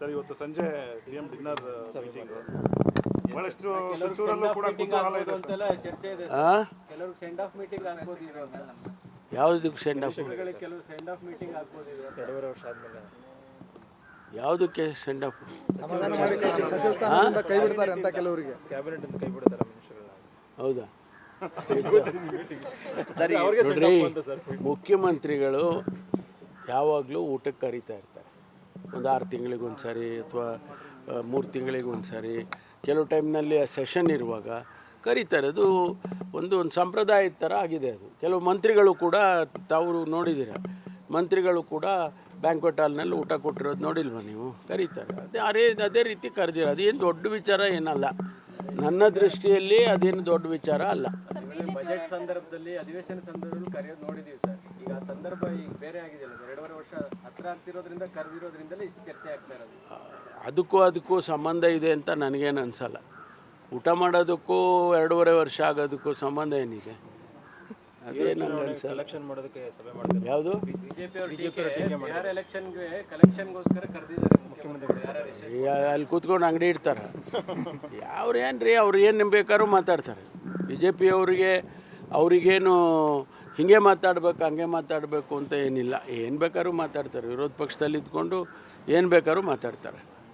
Sir ಇವತ್ತು ಸಂಜೆ CM dinner meeting. ಬಹಳಷ್ಟು ಸಚಿವರಲ್ಲೂ ಕೂಡ ಕುತೂಹಲ ಇದೆ ಸರ್. ಚರ್ಚೆ ಇದೆ ಕೆಲವರು ಸೆಂಡ್ ಆಫ್ ಮೀಟಿಂಗ್ ಆಗ್ಬೋದು ಇದು ಯಾವುದಕ್ಕೆ ಸೆಂಡ್ ಆಫ್ ಗಳಿಗೆ ಕೆಲವು ಸೆಂಡ್ ಆಫ್ ಮೀಟಿಂಗ್ ಆಗ್ಬೋದು ಎರಡೂವರೆ ವರ್ಷ ಆದ್ಮೇಲೆ ಯಾವುದಕ್ಕೆ ಸೆಂಡ್ ಆಫ್ ಕೈ ಬಿಡ್ತಾರೆ ಅಂತ ಕೆಲವರಿಗೆ. ಕ್ಯಾಬಿನೆಟ್ ಅಂತ ಕೈ ಬಿಡ್ತಾರೆ ಮನುಷ್ಯರುಗಳನ್ನ ಹೌದಾ? ನೋಡ್ರಿ ಮುಖ್ಯಮಂತ್ರಿಗಳು ಯಾವಾಗಲೂ ಊಟಕ್ಕೆ ಕರೀತಾ ಇರ್ತಾರೆ. ಒಂದು ಆರು ತಿಂಗಳಿಗೆ ಒಂದು ಸಾರಿ ಅಥವಾ ಮೂರು ತಿಂಗಳಿಗೆ ಒಂದು ಸಾರಿ ಕೆಲವು ಟೈಮ್ನಲ್ಲಿ ಆ ಸೆಷನ್ ಇರುವಾಗ ಕರೀತಾರೆ. ಅದು ಒಂದು ಒಂದು ಸಂಪ್ರದಾಯದ ಥರ ಆಗಿದೆ ಅದು. ಕೆಲವು ಮಂತ್ರಿಗಳು ಕೂಡ ತಾವು ನೋಡಿದ್ದೀರ? ಮಂತ್ರಿಗಳು ಕೂಡ ಬ್ಯಾಂಕ್ವೆಟ್ ಹಾಲ್ನಲ್ಲಿ ಊಟ ಕೊಟ್ಟಿರೋದು ನೋಡಿಲ್ವಾ ನೀವು? ಕರೀತಾರೆ. ಅದೇ ಅದೇ ಅದೇ ರೀತಿ ಕರೆದಿರ ಅದೇನು ದೊಡ್ಡ ವಿಚಾರ ಏನಲ್ಲ. ನನ್ನ ದೃಷ್ಟಿಯಲ್ಲಿ ಅದೇನು ದೊಡ್ಡ ವಿಚಾರ ಅಲ್ಲ. ಬಜೆಟ್ ಸಂದರ್ಭದಲ್ಲಿ ಅಧಿವೇಶನ ಸಂದರ್ಭದಲ್ಲಿ ಕರೆಯೋದು ನೋಡಿದೀವಿ ಸರ್ ಈಗ ಆ ಸಂದರ್ಭ ಈಗ ಬೇರೆ ಆಗಿದೆಯಲ್ಲ ಸರ್ ಎರಡೂವರೆ ವರ್ಷ ಹತ್ರ ಆಗ್ತಿರೋದ್ರಿಂದ ಕರೆದಿರೋದ್ರಿಂದಲೇ ಇಷ್ಟು ಚರ್ಚೆ ಆಗ್ತಾ ಇರೋದು. ಅದಕ್ಕೂ ಅದಕ್ಕೂ ಸಂಬಂಧ ಇದೆ ಅಂತ ನನಗೇನು ಅನಿಸಲ್ಲ. ಊಟ ಮಾಡೋದಕ್ಕೂ ಎರಡೂವರೆ ವರ್ಷ ಆಗೋದಕ್ಕೂ ಸಂಬಂಧ ಏನಿದೆ? ಅದೇನು ಅನ್ಸಲ್ಲ. ಎಲೆಕ್ಷನ್ ಮಾಡೋದಕ್ಕೆ ಸಭೆ ಮಾಡಿದ್ರು ಯಾವುದು? ಬಿಜೆಪಿ ಅವರು ಬಿಹಾರ ಎಲೆಕ್ಷನ್ಗೆ ಕಲೆಕ್ಷನ್ಗೋಸ್ಕರ ಕರೆದಿದ್ದಾರೆ ಮುಖ್ಯಮಂತ್ರಿಗಳು ಅಲ್ಲಿ ಕೂತ್ಕೊಂಡು ಅಂಗಡಿ ಇಡ್ತಾರೆ. ಅವ್ರು ಏನು ರೀ ಅವ್ರು ಏನು ಬೇಕಾದ್ರೂ ಮಾತಾಡ್ತಾರೆ. ಬಿ ಜೆ ಪಿಯವರಿಗೆ ಅವರಿಗೇನು ಹಿಂಗೆ ಮಾತಾಡಬೇಕು, ಹಂಗೆ ಮಾತಾಡಬೇಕು ಅಂತ ಏನಿಲ್ಲ. ಏನು ಬೇಕಾದ್ರೂ ಮಾತಾಡ್ತಾರೆ. ವಿರೋಧ ಪಕ್ಷದಲ್ಲಿ ಇದ್ಕೊಂಡು ಏನು ಬೇಕಾದ್ರೂ ಮಾತಾಡ್ತಾರೆ.